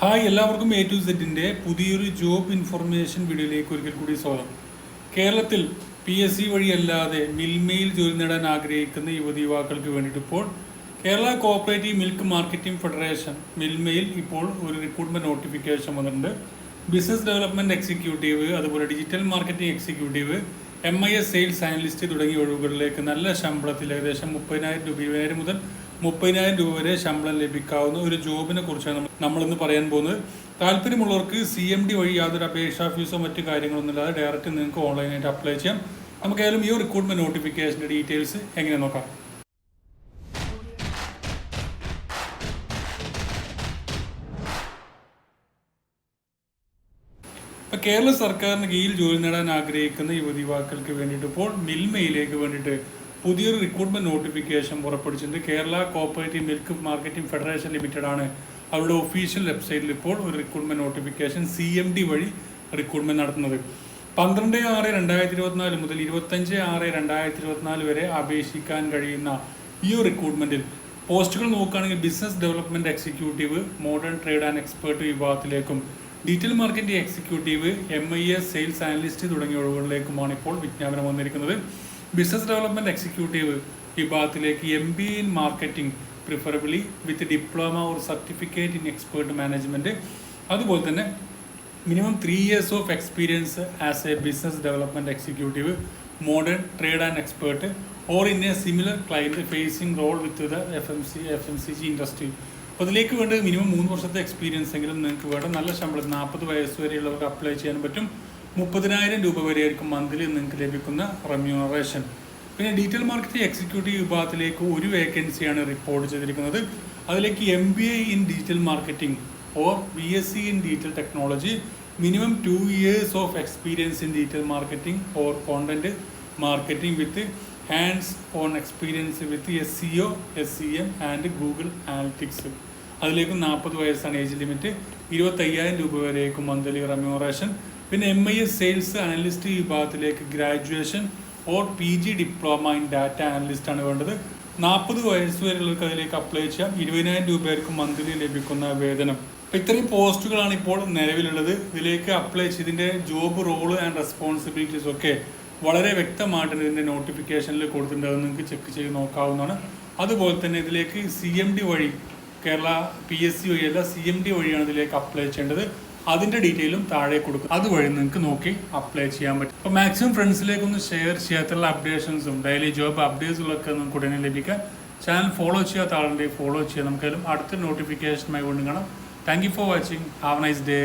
Hi എല്ലാവർക്കും A to സെറ്റിന്റെ പുതിയൊരു ജോബ് ഇൻഫർമേഷൻ വീഡിയോയിലേക്ക് ഒരിക്കൽ കൂടി സ്വാഗതം. കേരളത്തിൽ പി എസ് സി വഴിയല്ലാതെ മിൽമയിൽ ജോലി നേടാൻ ആഗ്രഹിക്കുന്ന യുവതി യുവാക്കൾക്ക് വേണ്ടിയിട്ട് ഇപ്പോൾ Kerala cooperative milk marketing federation മിൽമയിൽ ഇപ്പോൾ ഒരു റിക്രൂട്ട്മെന്റ് നോട്ടിഫിക്കേഷൻ വന്നിട്ടുണ്ട്. ബിസിനസ് ഡെവലപ്മെന്റ് എക്സിക്യൂട്ടീവ് അതുപോലെ digital marketing executive M I S sales analyst തുടങ്ങിയ ഒഴിവുകളിലേക്ക് നല്ല ശമ്പളത്തിൽ ഏകദേശം മുപ്പതിനായിരം രൂപ മുതൽ മുപ്പതിനായിരം രൂപ വരെ ശമ്പളം ലഭിക്കാവുന്ന ഒരു ജോബിനെ കുറിച്ചാണ് നമ്മളിന്ന് പറയാൻ പോകുന്നത്. താല്പര്യമുള്ളവർക്ക് സി എം ഡി വഴി യാതൊരു അപേക്ഷാ ഫീസോ മറ്റു കാര്യങ്ങളൊന്നും ഇല്ലാതെ ഡയറക്റ്റ് നിങ്ങൾക്ക് ഓൺലൈനായിട്ട് അപ്ലൈ ചെയ്യാം. നമുക്ക് ഏതായാലും ഈ റിക്രൂട്ട്മെന്റ് നോട്ടിഫിക്കേഷന്റെ ഡീറ്റെയിൽസ് എങ്ങനെ നോക്കാം. ഇപ്പൊ കേരള സർക്കാരിന് കീഴിൽ ജോലി നേടാൻ ആഗ്രഹിക്കുന്ന യുവതി യുവാക്കൾക്ക് വേണ്ടിയിട്ട് ഇപ്പോൾ മിൽമയിലേക്ക് വേണ്ടിയിട്ട് പുതിയൊരു റിക്രൂട്ട്മെന്റ് നോട്ടിഫിക്കേഷൻ പുറപ്പെടുവിച്ചിട്ടുണ്ട്. Kerala cooperative milk marketing federation limited ആണ് അവരുടെ ഒഫീഷ്യൽ വെബ്സൈറ്റിൽ ഇപ്പോൾ ഒരു recruitment notification C M D വഴി റിക്രൂട്ട്മെന്റ് നടത്തുന്നത്. പന്ത്രണ്ട് ആറ് രണ്ടായിരത്തി ഇരുപത്തിനാല് മുതൽ ഇരുപത്തഞ്ച് ആറ് രണ്ടായിരത്തി ഇരുപത്തിനാല് വരെ അപേക്ഷിക്കാൻ കഴിയുന്ന ഈ ഒരു റിക്രൂട്ട്മെന്റിൽ പോസ്റ്റുകൾ നോക്കുകയാണെങ്കിൽ business development executive modern trade and expert വിഭാഗത്തിലേക്കും detail marketing executive M I S sales analyst തുടങ്ങിയ ഒഴിവുകളിലേക്കുമാണ് ഇപ്പോൾ വിജ്ഞാപനം വന്നിരിക്കുന്നത്. ബിസിനസ് ഡെവലപ്മെന്റ് എക്സിക്യൂട്ടീവ് വിഭാഗത്തിലേക്ക് M B in marketing preferably with diploma or certificate in expert management അതുപോലെ തന്നെ minimum three years of experience as a business development executive modern trade and expert or in a similar client facing role with the F M C F M C G industry അപ്പോൾ അതിലേക്ക് വേണ്ടത് minimum മൂന്ന് വർഷത്തെ experience എങ്കിലും നിങ്ങൾക്ക് വേണം. നല്ല ശമ്പളം നാൽപ്പത് വയസ്സ് വരെയുള്ളവർക്ക് അപ്ലൈ ചെയ്യാൻ പറ്റും. മുപ്പതിനായിരം രൂപ വരെയായിരിക്കും മന്ത്ലി നിങ്ങൾക്ക് ലഭിക്കുന്ന റെമ്യൂണറേഷൻ പിന്നെ ഡീറ്റെയിൽ മാർക്കറ്റിംഗ് എക്സിക്യൂട്ടീവ് വിഭാഗത്തിലേക്ക് ഒരു വേക്കൻസിയാണ് റിപ്പോർട്ട് ചെയ്തിരിക്കുന്നത്. അതിലേക്ക് M B A in digital marketing or B S C in digital technology minimum two years of experience in digital marketing or content marketing with hands on experience with S C O S C M and Google analytics അതിലേക്ക് നാൽപ്പത് വയസ്സാണ് age limit ഇരുപത്തയ്യായിരം രൂപ വരേക്കും monthly remuneration പിന്നെ M I S sales analyst വിഭാഗത്തിലേക്ക് graduation or P G diploma in data analyst ആണ് വേണ്ടത്. നാൽപ്പത് വയസ്സ് വരെയുള്ളവർക്ക് അതിലേക്ക് അപ്ലൈ ചെയ്യാം. ഇരുപതിനായിരം രൂപയായിരിക്കും മന്ത്ലി ലഭിക്കുന്ന വേതനം. അപ്പം ഇത്രയും പോസ്റ്റുകളാണ് ഇപ്പോൾ നിലവിലുള്ളത്. ഇതിലേക്ക് അപ്ലൈ ചെയ്തതിന്റെ ജോബ് റോൾ ആൻഡ് റെസ്പോൺസിബിലിറ്റീസ് ഒക്കെ വളരെ വ്യക്തമായിട്ട് ഇതിന്റെ നോട്ടിഫിക്കേഷനിൽ കൊടുത്തിട്ടുണ്ട് അത് നിങ്ങൾക്ക് ചെക്ക് ചെയ്ത് നോക്കാവുന്നതാണ്. അതുപോലെ തന്നെ ഇതിലേക്ക് സി എം ഡി വഴി കേരള പി എസ് സി വഴിയല്ല സി എം ഡി വഴിയാണ് ഇതിലേക്ക് അപ്ലൈ ചെയ്യേണ്ടത്. അതിന്റെ ഡീറ്റെയിലും താഴെ കൊടുക്കും. അതുവഴി നിങ്ങൾക്ക് നോക്കി അപ്ലൈ ചെയ്യാൻ പറ്റും. അപ്പോൾ മാക്സിമം ഫ്രണ്ട്സിലേക്കൊന്ന് ഷെയർ ചെയ്യാത്തുള്ള അപ്ഡേഷൻസും ഡെയിലി ജോബ് അപ്ഡേറ്റ്സുകളൊക്കെ നിങ്ങൾക്ക് ഉടനെ ലഭിക്കാൻ ചാനൽ ഫോളോ ചെയ്യാത്ത ആളുണ്ടെങ്കിൽ ഫോളോ ചെയ്യാം. നമുക്കായാലും അടുത്ത നോട്ടിഫിക്കേഷനുമായി കൊണ്ടു കാണാം. Thank you for watching have nice day